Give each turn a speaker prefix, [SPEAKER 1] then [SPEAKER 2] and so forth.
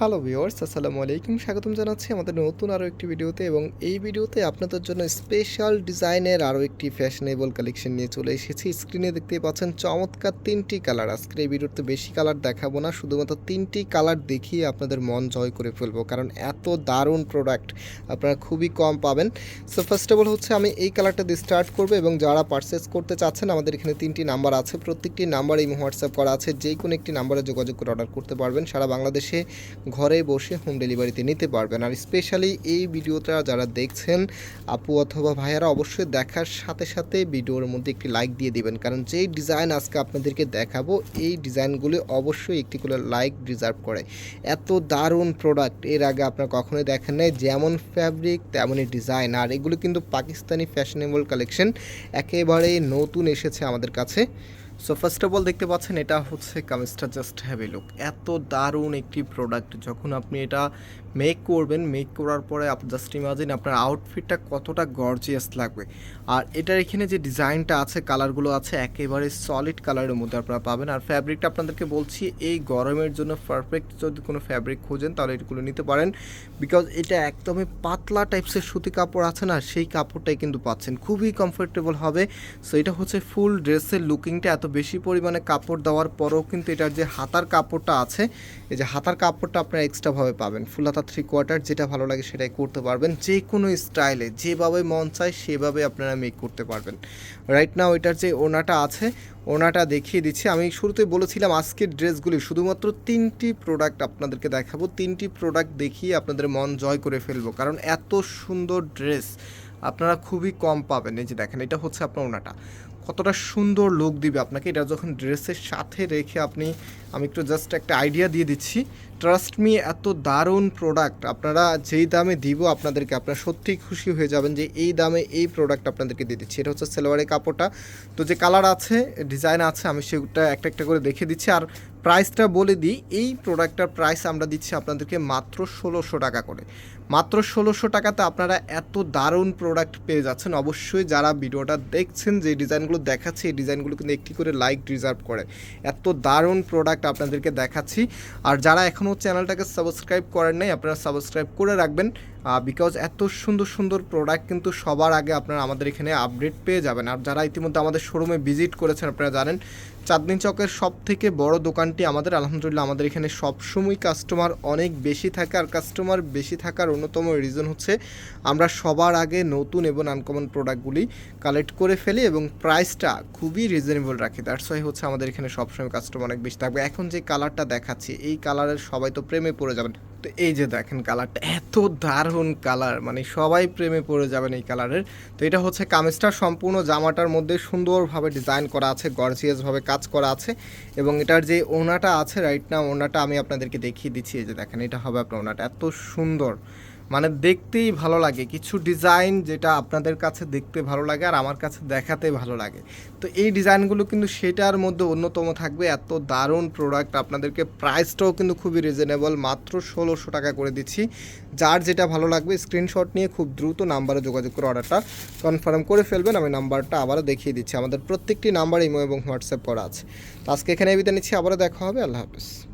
[SPEAKER 1] Hello viewers আসসালামু আলাইকুম। স্বাগতম জানাচ্ছি আমাদের নতুন আরও একটি ভিডিওতে এবং এই ভিডিওতে আপনাদের জন্য স্পেশাল ডিজাইনের আরও একটি ফ্যাশনেবল কালেকশন নিয়ে চলে এসেছি। স্ক্রিনে দেখতেই পাচ্ছেন চমৎকার তিনটি কালার আজকের এই ভিডিওতে বেশি কালার দেখাবো না, শুধুমাত্র তিনটি কালার দেখিয়ে আপনাদের মন জয় করে ফেলব, কারণ এত দারুণ প্রোডাক্ট আপনারা খুবই কম পাবেন। সো ফার্স্ট অফ অল হচ্ছে আমি এই কালারটা দিয়ে স্টার্ট করব এবং যারা পারচেস করতে চাচ্ছেন, আমাদের এখানে তিনটি নাম্বার আছে। প্রত্যেকটি নাম্বার এই হোয়াটসঅ্যাপ করা আছে যে কোনো একটি নাম্বারে যোগাযোগ করে অর্ডার করতে পারবেন। সারা বাংলাদেশে ঘরে বসে হোম ডেলিভারিতে নিতে পারবেন। আর স্পেশালি এই ভিডিওটা যারা দেখছেন আপু অথবা ভাইয়ারা অবশ্যই দেখার সাথে সাথে ভিডিওর মধ্যে একটি লাইক দিয়ে দিবেন। কারণ যেই ডিজাইন আজকে আপনাদেরকে দেখাবো, এই ডিজাইনগুলি অবশ্যই একটি করে লাইক ডিজার্ভ করে। এত দারুণ প্রোডাক্টের আগে আপনারা কখনোই দেখেন নাই, যেমন ফ্যাব্রিক তেমনই ডিজাইন আর এগুলো কিন্তু পাকিস্তানি ফ্যাশনেবল কালেকশন একেবারেই নতুন এসেছে আমাদের কাছে। সো ফার্স্ট অফ অল দেখতে পাচ্ছেন, এটা হচ্ছে কামিজটা জাস্ট হ্যাভি লুক এত দারুণ একটি প্রোডাক্ট যখন আপনি এটা মেক করবেন মেক করার পরে আপ জাস্ট ইমাজিন আপনার আউটফিটটা কতটা গর্জিয়াস লাগবে। আর এটার এখানে যে ডিজাইনটা আছে কালারগুলো আছে, একেবারে সলিড কালারের মধ্যে আপনারা পাবেন। আর ফ্যাব্রিকটা আপনাদেরকে বলছি, এই গরমের জন্য পারফেক্ট যদি কোনো ফ্যাব্রিক খোঁজেন, তাহলে এগুলো নিতে পারেন। বিকজ এটা একদমই পাতলা টাইপসের সুতি কাপড় আছে না, সেই কাপড়টাই কিন্তু পাচ্ছেন। খুবই কমফোর্টেবল হবে। সো এটা হচ্ছে ফুল ড্রেসের লুকিংটা এত বেশি পরিমাণে কাপড় দেওয়ার পরেও কিন্তু এটার যে হাতার কাপড়টা আছে, এই যে হাতার কাপড়টা আপনারা এক্সট্রাভাবে পাবেন। ফুল হাতা থ্রি কোয়ার্টার যেটা ভালো লাগে সেটাই করতে পারবেন। যে কোনো স্টাইলে, যেভাবে মন চায় সেভাবে আপনারা মেক করতে পারবেন। রাইট নাও এটার যে ওনাটা আছে, ওনাটা দেখিয়ে দিচ্ছি। আমি শুরুতেই বলেছিলাম আজকের ড্রেসগুলি শুধুমাত্র তিনটি প্রোডাক্ট আপনাদেরকে দেখাবো। তিনটি প্রোডাক্ট দেখিয়ে আপনাদের মন জয় করে ফেলব। কারণ এত সুন্দর ড্রেস আপনারা খুবই কম পাবেন। এই যে দেখেন, এটা হচ্ছে আপনার ওনাটা। কতটা সুন্দর লুক দিবে আপনাকে। এটা যখন ড্রেসের সাথে রেখে আপনি, আমি একটু জাস্ট একটা আইডিয়া দিয়ে দিচ্ছি। ট্রাস্ট মি এত দারুণ প্রোডাক্ট আপনারা যেই দামে দিব আপনাদেরকে, আপনারা সত্যিই খুশি হয়ে যাবেন যে এই দামে এই প্রোডাক্ট আপনাদেরকে দিয়ে দিচ্ছি। এটা হচ্ছে সেলোয়ারের কাপড়টা। তো যে কালার আছে ডিজাইন আছে, আমি সেটা একটা একটা করে দেখে দিচ্ছি। আর প্রাইসটা বলে দিই, এই প্রোডাক্টটার প্রাইস আমরা দিচ্ছি আপনাদেরকে মাত্র ষোলোশো টাকা করে। মাত্র ষোলোশো টাকাতে আপনারা এত দারুণ প্রোডাক্ট পেয়ে যাচ্ছেন। অবশ্যই যারা ভিডিওটা দেখছেন, যে ডিজাইনগুলো দেখাচ্ছে, এই ডিজাইনগুলো কিন্তু একটি করে লাইক রিজার্ভ করে। এত দারুণ প্রোডাক্ট আপনাদেরকে দেখাচ্ছি। আর যারা এখনও চ্যানেলটাকে সাবস্ক্রাইব করেন নাই, আপনারা সাবস্ক্রাইব করে রাখবেন। বিকজ এত সুন্দর সুন্দর প্রোডাক্ট কিন্তু সবার আগে আপনারা আমাদের এখানে আপডেট পেয়ে যাবেন। আর যারা ইতিমধ্যে আমাদের শোরুমে ভিজিট করেছেন, আপনারা জানেন চাঁদনি চকের সব থেকে বড় দোকানটি আমাদের, আলহামদুলিল্লাহ আমাদের এখানে সবসময় কাস্টমার অনেক বেশি থাকে আর কাস্টমার বেশি থাকার অন্যতম রিজন হচ্ছে আমরা সবার আগে নতুন এবং আনকমন প্রোডাক্টগুলি কালেক্ট করে ফেলি এবং প্রাইসটা খুবই রিজনেবল রাখি। দ্যাটস ওয়াই হচ্ছে আমাদের এখানে সবসময় কাস্টমার অনেক বেশি থাকবে। এখন যে কালারটা দেখাচ্ছি, এই কালারের সবাই তো প্রেমে পড়ে যাবেন। তো এই যে দেখেন কালারটা এত দারুণ কালার মানে সবাই প্রেমে পড়ে যাবেন এই কালারের তো এটা হচ্ছে কামিজটা, সম্পূর্ণ জামাটার মধ্যে সুন্দরভাবে ডিজাইন করা আছে গর্জিয়াসভাবে কাজ করা আছে। এবং এটার যে ওনাটা আছে রাইট না ওনাটা আমি আপনাদেরকে দেখিয়ে দিচ্ছি, এই যে দেখেন, এটা হবে আপনার ওনাটা, এত সুন্দর। মানে দেখতেই ভালো লাগে। কিছু ডিজাইন যেটা আপনাদের কাছে দেখতে ভালো লাগে আর আমার কাছে দেখাতে ভালো লাগে। তো এই ডিজাইনগুলো কিন্তু সেটার মধ্যে অন্যতম থাকবে। এত দারুণ প্রোডাক্ট আপনাদেরকে প্রাইসটাও কিন্তু খুবই রিজনেবল মাত্র ষোলোশো টাকা করে দিচ্ছি। যার যেটা ভালো লাগবে স্ক্রিনশট নিয়ে খুব দ্রুত নাম্বারে যোগাযোগ করে অর্ডারটা কনফার্ম করে ফেলবেন। আমি নাম্বারটা আবারও দেখিয়ে দিচ্ছি। আমাদের প্রত্যেকটি নাম্বার ইমো এবং হোয়াটসঅ্যাপ করা আছে। তো আজকে এখানে বিদায় নিচ্ছি। আবারও দেখা হবে। আল্লাহ হাফিজ।